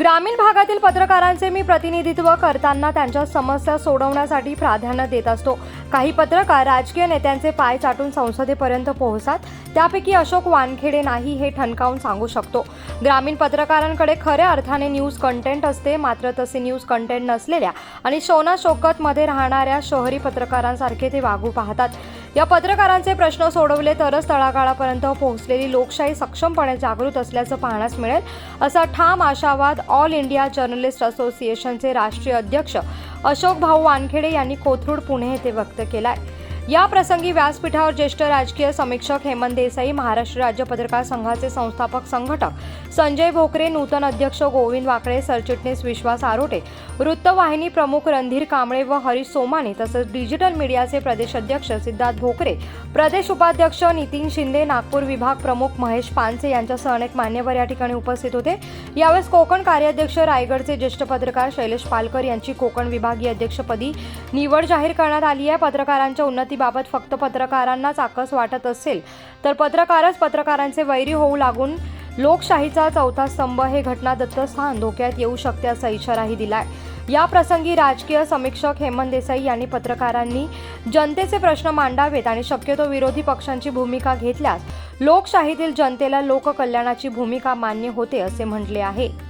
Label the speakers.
Speaker 1: ग्रामीण भागातील पत्रकारांचे मी प्रतिनिधित्व करताना त्यांच्या समस्या सोडवण्यासाठी प्राधान्य देत असतो. काही पत्रकार राजकीय नेत्यांचे पाय चाटून संसदेपर्यंत पोहोचतात. त्यापैकी अशोक वानखेडे नाही हे ठणकावून सांगू शकतो. ग्रामीण पत्रकारांकडे खऱ्या अर्थाने न्यूज कंटेंट असते मात्र तसे न्यूज कंटेंट नसलेल्या आणि शोना शोकतमध्ये राहणाऱ्या शहरी पत्रकारांसारखे ते वागू पाहतात. या पत्रकारांचे प्रश्न सोडवले तरच तळागाळापर्यंत पोहोचलेली लोकशाही सक्षमपणे जागृत असल्याचं पाहण्यास मिळेल असा ठाम आशावाद ऑल इंडिया जर्नलिस्ट असोसिएशनचे राष्ट्रीय अध्यक्ष अशोक भाऊ वानखेडे यांनी कोथरूड पुणे येथे व्यक्त केला आहे या प्रसंगी व्यासपीठावर ज्येष्ठ राजकीय समीक्षक हेमंत देसाई महाराष्ट्र राज्य पत्रकार संघाचे संस्थापक संघटक संजय भोकरे नूतन अध्यक्ष गोविंद वाकळे सरचिटणीस विश्वास आरोटे वृत्तवाहिनी प्रमुख रणधीर कांबळे व हरीश सोमानी तसंच डिजिटल मीडियाचे प्रदेश अध्यक्ष सिद्धार्थ भोकरे प्रदेश उपाध्यक्ष नितीन शिंदे नागपूर विभाग प्रमुख महेश पानसे यांच्यासह अनेक मान्यवर या ठिकाणी उपस्थित होते. यावेळेस कोकण कार्याध्यक्ष रायगडचे ज्येष्ठ पत्रकार शैलेश पालकर यांची कोकण विभागीय अध्यक्षपदी निवड जाहीर करण्यात आली आहे. पत्रकारांच्या उन्नत उन्नतीबाबत फक्त पत्रकारांनाच आकस वाटत असेल तर पत्रकारच पत्रकारांचे वैरी होऊ लागून लोकशाहीचा चौथा स्तंभ हे घटनादत्त स्थान धोक्यात येऊ शकते असा इशाराही दिलाय. या प्रसंगी राजकीय समीक्षक हेमंत देसाई यांनी पत्रकारांनी जनतेचे प्रश्न मांडावेत आणि शक्यतो विरोधी पक्षांची भूमिका घेतल्यास लोकशाहीतील जनतेला लोककल्याणाची भूमिका मान्य होते असे म्हटले आहे.